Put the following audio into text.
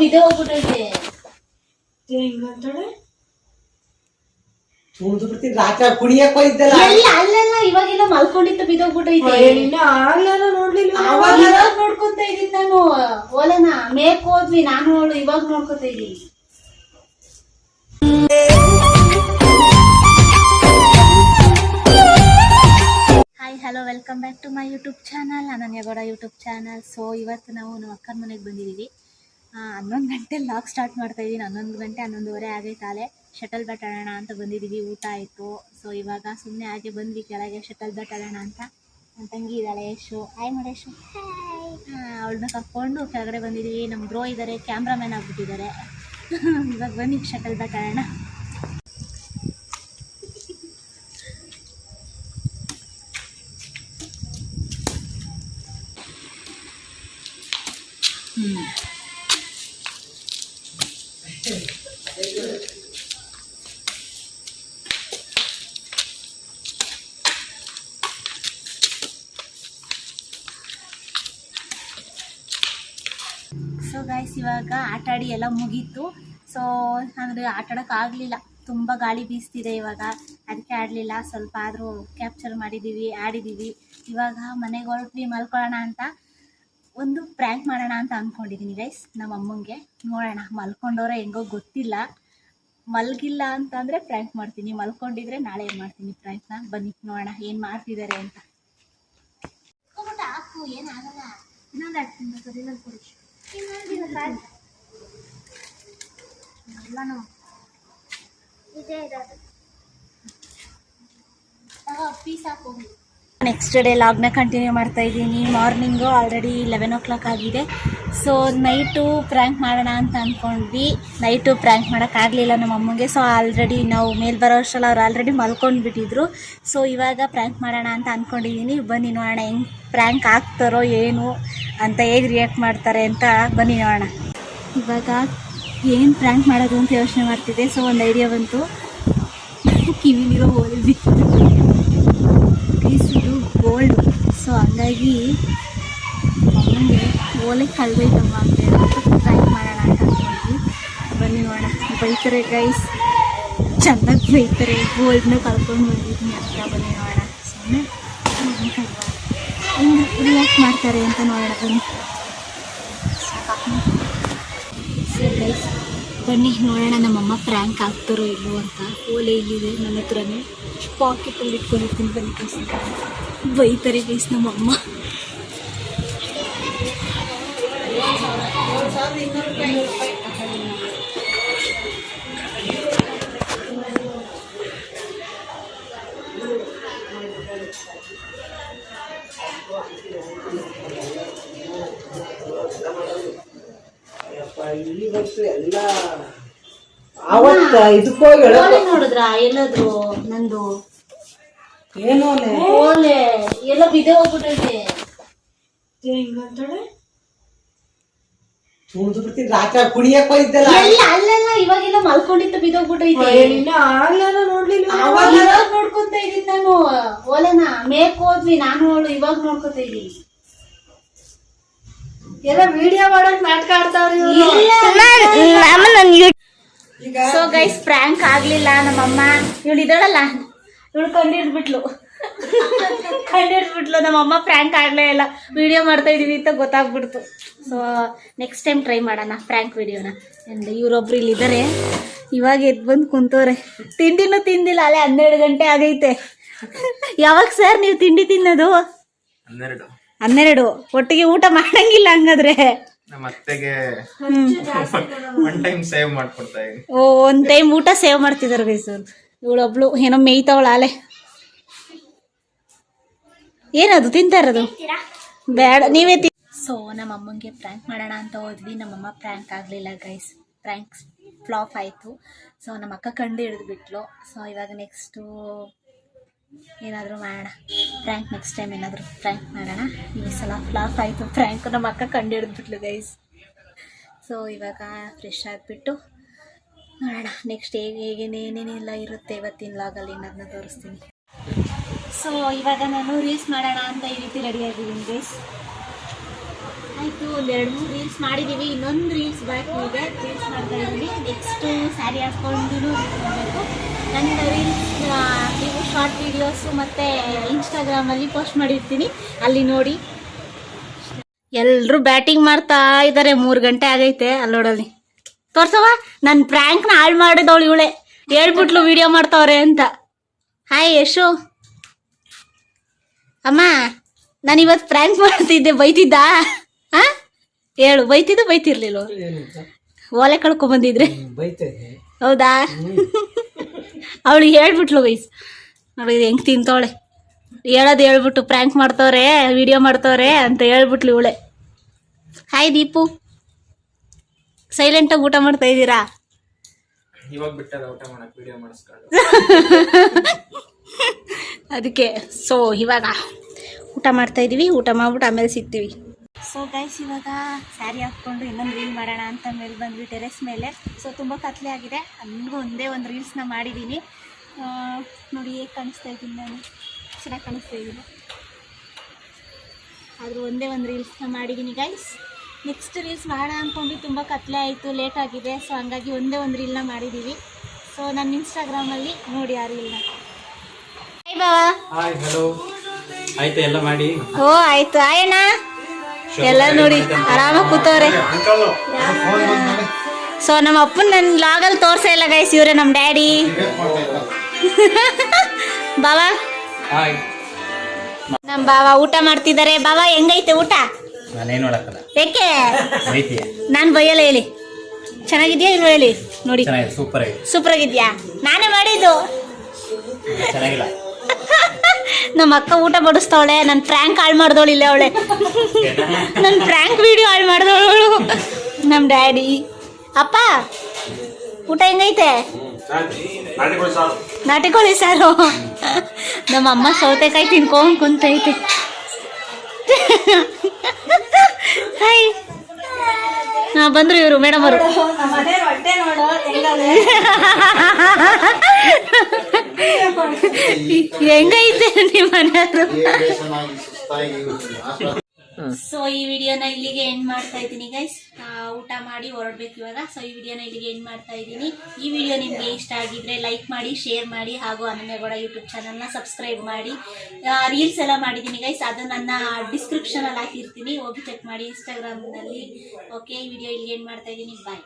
ಬಿದ್ದೆ ಹೋಗ್ಬಿಟ್ಟೈತೆ ಹಿಂಗಂತಾಳೆ ತುಳ್ದು ಬಿಡ್ತೀನಿ ರಾತ್ರಿ ಕುಣಿಯಕ್ ಹೋಗಿದ್ದಲ್ಲ. ಎಲ್ಲ ಅಲ್ಲೆಲ್ಲ ಇವಾಗೆಲ್ಲ ಮಲ್ಕೊಂಡಿತ್ತು ಬಿದ್ದೋಗ್ಬಿಟ್ಟೈತೆ ಇನ್ನ ಆಗ್ಲಾರ ನೋಡ್ಲಿಲ್ಲ ಅವಾಗ ಇವಾಗ ನೋಡ್ಕೊಂತ ಇದೀನಿ ನಾನು. ಓಲನ ಮೇಕ್ ಹೋದ್ವಿ. ನಾನು ಇವಾಗ ನೋಡ್ಕೊತ ಇದೀನಿ hi hello welcome back to my YouTube channel Ananya Gowda YouTube channel so ಇವತ್ತು ನಾವು ನಮ್ಮ ಅಕ್ಕನ ಮನೆಗೆ ಬಂದಿದ್ದೀವಿ. ಹನ್ನೊಂದು ಗಂಟೆ ಲಾಕ್ ಸ್ಟಾರ್ಟ್ ಮಾಡ್ತಾ ಇದ್ದೀನಿ. ಹನ್ನೊಂದು ಗಂಟೆ, ಹನ್ನೊಂದುವರೆ ಆಗೈತಾಲೆ ಶಟಲ್ ಬ್ಯಾಟ್ ಆಡೋಣ ಅಂತ ಬಂದಿದ್ದೀವಿ ಊಟ ಆಯಿತು. ಸೊ ಇವಾಗ ಸುಮ್ಮನೆ ಹಾಗೆ ಬಂದ್ವಿ ಕೆಳಗೆ ಶಟಲ್ ಬ್ಯಾಟ್ ಆಡೋಣ ಅಂತ. ನನ್ನ ತಂಗಿ ಇದ್ದಾಳೆ, ಯಶು. ಹಾಯ್ ಮಡೇಶು ಅವಳನ್ನ ಕರ್ಕೊಂಡು ಕೆಳಗಡೆ ಬಂದಿದ್ದೀವಿ ನಮ್ಮ ಬ್ರೋ ಇದ್ದಾರೆ ಕ್ಯಾಮ್ರಾಮ್ಯಾನ್ ಆಗ್ಬಿಟ್ಟಿದ್ದಾರೆ. ಇವಾಗ ಬನ್ನಿ ಶಟಲ್ ಬ್ಯಾಟ್ ಆಡೋಣ ಸೊ ಗಾಯ್ಸ್ ಇವಾಗ ಆಟ ಆಡಿ ಎಲ್ಲ ಮುಗೀತು. ಸೊ ಅಂದರೆ ಆಟ ಆಗಲಿಲ್ಲ. ತುಂಬ ಗಾಳಿ ಬೀಸ್ತಿದೆ ಇವಾಗ. ಅದಕ್ಕೆ ಆಡಲಿಲ್ಲ. ಸ್ವಲ್ಪ ಆದರೂ ಕ್ಯಾಪ್ಚರ್ ಮಾಡಿದ್ದೀವಿ ಆಡಿದ್ದೀವಿ ಇವಾಗ ಮನೆಗೆ ಹೊರಟ್ವಿ ಮಲ್ಕೊಳ್ಳೋಣ ಅಂತ. ಒಂದು ಪ್ರ್ಯಾಂಕ್ ಮಾಡೋಣ ಅಂತ ಅಂದ್ಕೊಂಡಿದ್ದೀನಿ ಗೈಸ್ ನಮ್ಮ ಅಮ್ಮಂಗೆ. ನೋಡೋಣ ಮಲ್ಕೊಂಡವ್ರೆ ಹೆಂಗೋ ಗೊತ್ತಿಲ್ಲ. ಮಲ್ಗಿಲ್ಲ ಅಂತಂದರೆ ಪ್ರ್ಯಾಂಕ್ ಮಾಡ್ತೀನಿ. ಮಲ್ಕೊಂಡಿದ್ರೆ ನಾಳೆ ಏನು ಮಾಡ್ತೀನಿ ಪ್ರ್ಯಾಂಕ್ನ ಬನ್ನಿ ನೋಡೋಣ ಏನು ಮಾಡ್ತಿದ್ದಾರೆ ಅಂತ. ಹಾಕು ಏನಾಗಲ್ಲ ಇನ್ನೊಂದು ಇನ್ನೊಂದು ಕೊಡಿ ಪೀಸ್ ಹಾಕು ನೆಕ್ಸ್ಟ್ ಡೇ ಲಾಗ್ನ ಕಂಟಿನ್ಯೂ ಮಾಡ್ತಾ ಇದ್ದೀನಿ. Morning already eleven o'clock ಆಗಿದೆ. ಸೊ ನೈಟು ಪ್ರ್ಯಾಂಕ್ ಮಾಡೋಣ ಅಂತ ಅಂದ್ಕೊಂಡ್ವಿ ನೈಟು ಪ್ರ್ಯಾಂಕ್ ಮಾಡೋಕ್ಕಾಗಲಿಲ್ಲ ನಮ್ಮ ಅಮ್ಮಂಗೆ. ಸೊ ಆಲ್ರೆಡಿ ನಾವು ಮೇಲ್ ಬರೋ ಅಷ್ಟರಲ್ಲಿ ಅವ್ರು ಆಲ್ರೆಡಿ ಮಲ್ಕೊಂಡ್ಬಿಟ್ಟಿದ್ರು ಸೊ ಇವಾಗ ಪ್ರ್ಯಾಂಕ್ ಮಾಡೋಣ ಅಂತ ಅಂದ್ಕೊಂಡಿದ್ದೀನಿ ಬನ್ನಿ ನೋಡೋಣ ಹೆಂಗೆ ಪ್ರ್ಯಾಂಕ್ ಆಗ್ತಾರೋ ಏನು ಅಂತ ಹೇಗೆ ರಿಯಾಕ್ಟ್ ಮಾಡ್ತಾರೆ ಅಂತ ಬನ್ನಿ ನೋಡೋಣ. ಇವಾಗ ಏನು ಪ್ರ್ಯಾಂಕ್ ಮಾಡೋದು ಅಂತ ಯೋಚನೆ ಮಾಡ್ತಿದ್ದೆ. ಸೊ ಒಂದು ಐಡಿಯಾ ಬಂತು. ಕಿವಿಲಿರೋ ಹೋಲಿ ಬಿತ್ತು. ಗೋಲ್ಡ್. ಸೊ ಹಂಗಾಗಿ ಅಮ್ಮಂಗೆ ಓಲೆ ಕಳ್ಬೇಕಮ್ಮ ಅಂತ ಹೇಳ್ಬಿಟ್ಟು ಟ್ರೈ ಮಾಡೋಣ ಅಂತ ಅಂದ್ಕೊಂಡ್ವಿ. ಬನ್ನಿ ನೋಡೋಣ. ಬೈತಾರೆ ಗೈಸ್ ಚೆನ್ನಾಗಿ ಬೈತಾರೆ. ಗೋಲ್ಡ್ನ ಕಳ್ಕೊಂಡು ಬಂದಿದ್ದೀನಿ ಅಂತ ಬನ್ನಿ ನೋಡೋಣ. ಸುಮ್ಮನೆ ಹೆಂಗೆ ರಿಯಾಕ್ಟ್ ಮಾಡ್ತಾರೆ ಅಂತ ನೋಡೋಣ ಬನ್ನಿ. ಗೈಸ್ ಬನ್ನಿ ನೋಡೋಣ ನಮ್ಮಮ್ಮ ಪ್ರ್ಯಾಂಕ್ ಆಗ್ತಾರೋ ಇಲ್ಲೋ ಅಂತ. ಓಲೆ ಇಲ್ಲಿದೆ ನನ್ನ ಹತ್ರನೇ ಪಾಕೆಟಲ್ಲಿ ಇಟ್ಕೊಂಡಿರ್ತೀನಿ. ಬನ್ನಿ ಗೈಸ್ ಬೈತಾರೆ ಗೈಸ್ ನಮ್ಮಮ್ಮ. ಎಲ್ಲ ಅವತ್ತ ಇದಕ್ಕೋಗಿ ನೋಡಿದ್ರ? ಎಲ್ಲಾದ್ರು ನಂದು ಏನೋ ಓಲೆ? ಎಲ್ಲ ಬಿದ್ದೆ ಹೋಗ್ಬಿಟ್ಟೈತೆ. ಹಿಂಗಂತಾಳೆ? ತುಳ್ದು ಬಿಡ್ತೀನಿ ರಾತ್ರಿ ಕುಣಿಯಕ್ ಹೋಗಿದ್ದಲ್ಲ. ಎಲ್ಲ ಅಲ್ಲೆಲ್ಲ ಇವಾಗೆಲ್ಲ ಮಲ್ಕೊಂಡಿತ್ತು ಬಿದ್ದೋಗ್ಬಿಟ್ಟೈತೆ ಇನ್ನ ಆಗ್ಲಾರ ನೋಡ್ಲಿಲ್ಲ ಅವಾಗ ಇವಾಗ ನೋಡ್ಕೊಂತ ಇದೀನಿ ನಾನು. ಓಲೆನ ಮೇಕ್ ಹೋದ್ವಿ ನಾನು ಅವಳು ಇವಾಗ ನೋಡ್ಕೊತ ಎಲ್ಲ ವಿಡಿಯೋ ಮಾಡಕ್ ನಾಟಕ ಆಡ್ತಾವ್ರಿ ಸೊ ಗೈಸ್ ಪ್ರ್ಯಾಂಕ್ ಆಗ್ಲಿಲ್ಲ ನಮ್ಮಮ್ಮ. ಇವಳು ಇದ್ದಾಳಲ್ಲ? ಇವಳು ಕಂಡಿಡ್ಬಿಟ್ಲು ಕಂಡಿಡ್ಬಿಟ್ಲು ನಮ್ಮಮ್ಮ ಫ್ರ್ಯಾಂಕ್ ಆಗಲೇ ಇಲ್ಲ. ವಿಡಿಯೋ ಮಾಡ್ತಾ ಇದೀವಿ ಅಂತ ಗೊತ್ತಾಗ್ಬಿಡ್ತು. ಸೊ ನೆಕ್ಸ್ಟ್ ಟೈಮ್ ಟ್ರೈ ಮಾಡೋಣ ಫ್ರ್ಯಾಂಕ್ ವಿಡಿಯೋನ ಅಂಡ್ ಇವರೊಬ್ರು ಇಲ್ಲಿದ್ದಾರೆ. ಇವಾಗ ಎದ್ದು ಬಂದು ಕುಂತವ್ರೆ. ತಿಂಡಿನೂ ತಿಂದಿಲ್ಲ. ಅಲ್ಲೇ ಹನ್ನೆರಡು ಗಂಟೆ ಆಗೈತೆ. ಯಾವಾಗ ಸರ್ ನೀವು ತಿಂಡಿ ತಿನ್ನೋದು? ಹನ್ನೆರಡು. ಒಟ್ಟಿಗೆ ಊಟ ಮಾಡಂಗಿಲ್ಲ ಹಂಗಾದ್ರೆ. ನಮ್ಮ ಓ ಒಂದ್ ಟೈಮ್ ಊಟ ಸೇವ್ ಮಾಡ್ತಿದಾರೆ ಗೈಸ್ ಇವಳೊಬ್ಳು ಏನೋ ಮೇಯ್ತಾವಳ ಆಲೆ ಏನದು ತಿಂತಾ ಇರೋದು? ಬೇಡ, ನೀವೇ ತಿ ಸೊ ನಮ್ಮ ಅಮ್ಮಂಗೆ ಪ್ರ್ಯಾಂಕ್ ಮಾಡೋಣ ಅಂತ ಹೋದ್ವಿ. ನಮ್ಮಮ್ಮ ಪ್ರ್ಯಾಂಕ್ ಆಗಲಿಲ್ಲ ಗೈಸ್ ಪ್ರ್ಯಾಂಕ್ ಫ್ಲಾಪ್ ಆಯಿತು. ಸೊ ನಮ್ಮ ಅಕ್ಕ ಕಂಡು ಹಿಡಿದು ಬಿಟ್ಲು. ಸೊ ಇವಾಗ ನೆಕ್ಸ್ಟು ಏನಾದರೂ ಮಾಡೋಣ. ಪ್ರ್ಯಾಂಕ್ ನೆಕ್ಸ್ಟ್ ಟೈಮ್ ಏನಾದರೂ ಪ್ರ್ಯಾಂಕ್ ಮಾಡೋಣ. ಈ ಸಲ ಫ್ಲಾಪ್ ಆಯಿತು. ಪ್ರ್ಯಾಂಕ್ ನಮ್ಮ ಅಕ್ಕ ಕಂಡು ಹಿಡಿದು ಬಿಟ್ಲು ಗೈಸ್ ಸೊ ಇವಾಗ ಫ್ರೆಶ್ ಆಗಿಬಿಟ್ಟು ನೋಡೋಣ ನೆಕ್ಸ್ಟ್ ಹೇಗೆ ಹೇಗೆ ಏನೇನೆಲ್ಲ ಇರುತ್ತೆ ಇವತ್ತಿನ ಲಾಗಲ್ಲಿ ಅನ್ನೋದನ್ನ ತೋರಿಸ್ತೀನಿ. ಸೊ ಇವಾಗ ನಾನು ರೀಲ್ಸ್ ಮಾಡೋಣ ಅಂತ ಈ ರೀತಿ ರೆಡಿ ಆಗಿದ್ದೀನಿ ಗೈಸ್ ಆಯಿತು ಒಂದೆರಡು ಮೂರು ರೀಲ್ಸ್ ಮಾಡಿದ್ದೀವಿ ಇನ್ನೊಂದು ರೀಲ್ಸ್ ಬ್ಯಾಕ್ ಇದೆ ರೀಲ್ಸ್ ಮಾಡ್ತಾ ಇದ್ದೀನಿ ನೆಕ್ಸ್ಟು ಸ್ಯಾರಿ ಹಾಕ್ಕೊಂಡು ಮಾಡಬೇಕು. ನನ್ನ ರೀಲ್ಸ್ ನೀವು ಶಾರ್ಟ್ ವೀಡಿಯೋಸು ಮತ್ತು ಇನ್ಸ್ಟಾಗ್ರಾಮಲ್ಲಿ ಪೋಸ್ಟ್ ಮಾಡಿರ್ತೀನಿ. ಅಲ್ಲಿ ನೋಡಿ. ಎಲ್ಲರೂ ಬ್ಯಾಟಿಂಗ್ ಮಾಡ್ತಾ ಇದ್ದಾರೆ ಮೂರು ಗಂಟೆ ಆಗೈತೆ ಅಲ್ಲಿ ನೋಡಲ್ಲಿ ತೋರ್ಸವ ನನ್ನ ಪ್ರ್ಯಾಂಕ್ನ ಹಾಳು ಮಾಡಿದವಳು ಇವಳೆ. ಹೇಳ್ಬಿಟ್ಲು ವಿಡಿಯೋ ಮಾಡ್ತಾವ್ರೆ ಅಂತ. ಹಾಯ್ ಯಶು. ಅಮ್ಮ, ನಾನು ಇವತ್ತು ಪ್ರ್ಯಾಂಕ್ ಮಾಡ್ತಿದ್ದೆ, ಬೈತಿದ್ದ? ಹಾ ಹೇಳು, ಬೈತಿದ್ದು ಬೈತಿರ್ಲಿಲ್ಲ ಓಲೆ ಕಳ್ಕೊಂಬಂದಿದ್ರೆ ಹೌದಾ? ಅವಳು ಹೇಳ್ಬಿಟ್ಲು ವಯಸ್ ನೋಡಿ ಹೆಂಗ್ ತಿಂತವಳೆ. ಹೇಳೋದು ಹೇಳ್ಬಿಟ್ಟು ಪ್ರ್ಯಾಂಕ್ ಮಾಡ್ತವ್ರೆ ವಿಡಿಯೋ ಮಾಡ್ತವ್ರೆ ಅಂತ ಹೇಳ್ಬಿಟ್ಲು ಇವಳೆ. ಹಾಯ್ ದೀಪು. ಸೈಲೆಂಟಾಗಿ ಊಟ ಮಾಡ್ತಾ ಇದ್ದೀರಾ? ಇವಾಗ ಬಿಟ್ಟದ ಊಟ ಮಾಡಕ್ ವಿಡಿಯೋ ಮಾಡಿಸ್ಕೊಂಡು. ಅದಕ್ಕೆ ಸೊ ಇವಾಗ ಊಟ ಮಾಡ್ತಾ ಇದೀವಿ ಊಟ ಮಾಡ್ಬಿಟ್ಟು ಆಮೇಲೆ ಸಿಗ್ತೀವಿ. ಸೊ ಗೈಸ್ ಇವಾಗ ಸ್ಯಾರಿ ಹಾಕ್ಕೊಂಡು ಇನ್ನೊಂದು ರೀಲ್ ಮಾಡೋಣ ಅಂತ ಮೇಲೆ ಬಂದ್ವಿ ಟೆರೆಸ್ ಮೇಲೆ. ಸೊ ತುಂಬ ಕತ್ಲೆ ಆಗಿದೆ. ನನಗೂ ಒಂದೇ ಒಂದು ರೀಲ್ಸ್ನ ಮಾಡಿದ್ದೀನಿ ನೋಡಿ ಹೇಗೆ ಕಾಣಿಸ್ತಾ ಇದ್ದೀನಿ ನಾನು. ಚೆನ್ನಾಗಿ ಕಾಣಿಸ್ತಾ ಇದ್ದೀನಿ ಆದರೂ ಒಂದೇ ಒಂದು ರೀಲ್ಸ್ನ ಮಾಡಿದ್ದೀನಿ ಗೈಸ್ ನೆಕ್ಸ್ಟ್ ರೀಲ್ಸ್ ಮಾಡೋಣ ಅಂದ್ಕೊಂಡು ತುಂಬ ಕತ್ಲೆ ಆಯಿತು ಲೇಟ್ ಆಗಿದೆ ಸೊ ಹಂಗಾಗಿ ಒಂದೇ ಒಂದು ರೀಲ್ನ ಮಾಡಿದ್ದೀವಿ ಸೊ ನನ್ನ ಇನ್ಸ್ಟಾಗ್ರಾಮಲ್ಲಿ ನೋಡಿ ಆ ರೀಲ್ನ ಹಾಯ್ ಬಾವಾ ಹಾಯ್ ಹಲೋ ಆಯ್ತಾ ಎಲ್ಲ ಮಾಡಿ? ಓ ಆಯ್ತು. ಆಯಣ್ಣ ಎಲ್ಲ ನೋಡಿ ಆರಾಮಾಗಿ ಕೂತವ್ರೆ. ಸೊ ನಮ್ಮ ಅಪ್ಪನ ನನ್ನ ಲಾಗಲ್ಲಿ ತೋರ್ಸೇ ಇಲ್ಲ ಗೈಸ್ ಇವ್ರೆ ನಮ್ಮ ಡ್ಯಾಡಿ. ಬಾವಾ ನಮ್ಮ ಬಾವ ಊಟ ಮಾಡ್ತಿದ್ದಾರೆ. ಬಾವಾ ಹೆಂಗೈತೆ ಊಟ? ನಾನೇನು ಏಕೆ? ನಾನು ಬೈಯಲ್ಲ ಹೇಳಿ. ಚೆನ್ನಾಗಿದ್ಯಾ ಇಲ್ವಾ ಹೇಳಿ? ನೋಡಿ. ಚೆನ್ನಾಗಿದೆ ಸೂಪರ್ ಆಗಿದೆ. ಸೂಪರ್ ಆಗಿದ್ಯಾ ನಾನೇ ಮಾಡಿದ್ದು. ಚೆನ್ನಾಗಿಲ್ಲ. ನಮ್ಮ ಅಕ್ಕ ಊಟ ಬಡಿಸ್ತಾವಳೆ ನನ್ನ ಪ್ರ್ಯಾಂಕ್ ಹಾಳು ಮಾಡ್ದವಳು ಇಲ್ಲೇ ಅವಳೆ. ನನ್ನ ಪ್ರ್ಯಾಂಕ್ ವಿಡಿಯೋ ಹಾಳು ಮಾಡ್ದವಳು. ನಮ್ಮ ಡ್ಯಾಡಿ ಅಪ್ಪ ಊಟ ಹೆಂಗೈತೆ? ನಾಟಿ ಕೋಳಿ ಸಾರು. ನಮ್ಮ ಅಮ್ಮ ಸೌತೆಕಾಯಿ ತಿನ್ಕೊಂಡ್ ಕುಂತೈತೆ. ಹಾಯ್ ಹಾ ಬಂದ್ರು ಇವರು ಮೇಡಮ್ ಅವರು. ಹೆಂಗೈತೆ ನಿಮ್ಮ ಮನೆಯವರು ಸೊ ಈ ವಿಡಿಯೋನ ಇಲ್ಲಿಗೆ ಎಂಡ್ ಮಾಡ್ತಾ ಇದ್ದೀನಿ ಗೈಸ್ ಊಟ ಮಾಡಿ ಹೊರಡ್ಬೇಕು ಇವಾಗ. ಸೊ ಈ ವಿಡಿಯೋನ ಇಲ್ಲಿಗೆ ಎಂಡ್ ಮಾಡ್ತಾ ಇದ್ದೀನಿ. ಈ ವಿಡಿಯೋ ನಿಮಗೆ ಇಷ್ಟ ಆಗಿದ್ರೆ ಲೈಕ್ ಮಾಡಿ ಶೇರ್ ಮಾಡಿ, ಹಾಗೂ ಅನನ್ಯಗೌಡ ಯೂಟ್ಯೂಬ್ ಚಾನಲ್ನ ಸಬ್ಸ್ಕ್ರೈಬ್ ಮಾಡಿ. ರೀಲ್ಸ್ ಎಲ್ಲ ಮಾಡಿದ್ದೀನಿ ಗೈಸ್ ಅದು ನನ್ನ ಡಿಸ್ಕ್ರಿಪ್ಷನಲ್ಲಿ ಹಾಕಿರ್ತೀನಿ. ಹೋಗಿ ಚೆಕ್ ಮಾಡಿ ಇನ್ಸ್ಟಾಗ್ರಾಮ್ನಲ್ಲಿ ಓಕೆ ಈ ವಿಡಿಯೋ ಇಲ್ಲಿಗೆ ಎಂಡ್ ಮಾಡ್ತಾ ಇದ್ದೀನಿ. ಬಾಯ್